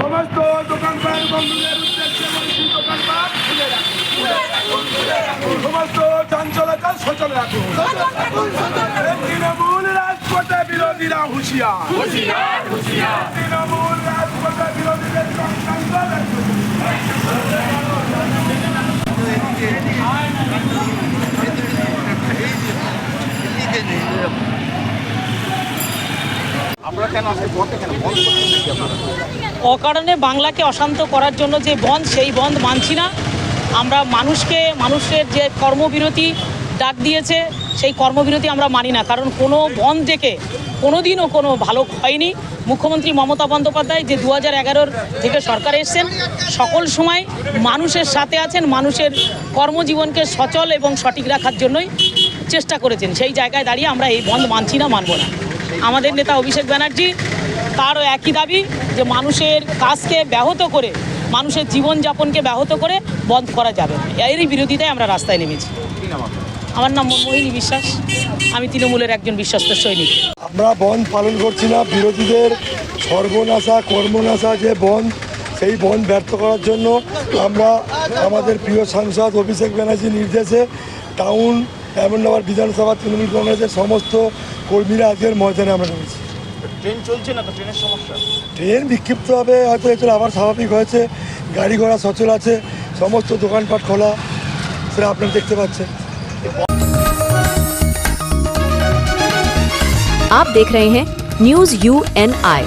সমস্ত দোকানপাট বন্ধুদের উদ্দেশ্যে বলছি দোকানপাট খুলে রাখুন। সমস্ত যান চলাচল সচল রাখুন। তৃণমূল রাজপথে বিরোধীরা হুঁশিয়ার। তৃণমূল রাজপথে বিরোধীদের চক্রান্ত রাখুন। আপনারা কেন আজকে পথে কেন বন্ধ করছেন নাকি আপনারা অকারণে বাংলাকে অশান্ত করার জন্য যে বন্ধ, সেই বন্ধ মানছি না। আমরা মানুষকে, মানুষের যে কর্মবিরতি ডাক দিয়েছে, সেই কর্মবিরতি আমরা মানি না। কারণ কোনো বন্ধ থেকে কোনো দিনও কোনো ভালো হয়নি। মুখ্যমন্ত্রী মমতা বন্দ্যোপাধ্যায় যে দু হাজার এগারোর থেকে সরকার এসছেন, সকল সময় মানুষের সাথে আছেন, মানুষের কর্মজীবনকে সচল এবং সঠিক রাখার জন্যই চেষ্টা করেছেন। সেই জায়গায় দাঁড়িয়ে আমরা এই বন্ধ মানছি না, মানব না। আমাদের নেতা অভিষেক ব্যানার্জি তারও একই দাবি যে মানুষের কাজকে ব্যাহত করে মানুষের জীবনযাপনকে ব্যাহত করে বন্ধ করা যাবে না। এরই বিরোধিতায় আমরা রাস্তায় নেমেছি। কি আমার নাম মনমোহিনী বিশ্বাস। আমি তৃণমূলের একজন বিশ্বস্ত সৈনিক। আমরা বন্ধ পালন করছি না বিরোধীদের সর্বনাশা কর্মনাশা যে বন্ধ সেই বন্ধ ব্যর্থ করার জন্য আমরা আমাদের প্রিয় সাংসদ অভিষেক ব্যানার্জি নির্দেশে টাউন এমননগর বিধানসভা তৃণমূল কংগ্রেসের সমস্ত কর্মীরা আজকের ময়দানে আমরা নেমেছি ট্রেন চলছে না তো ট্রেনের সমস্যা ট্রেন বিক্ষিপ্ত হবে হয়তো এগুলো আবার স্বাভাবিক হয়েছে গাড়ি ঘোড়া সচল আছে সমস্ত দোকানপাট খোলা সেটা আপনারা দেখতে পাচ্ছেন आप देख रहे हैं न्यूज यू एन आई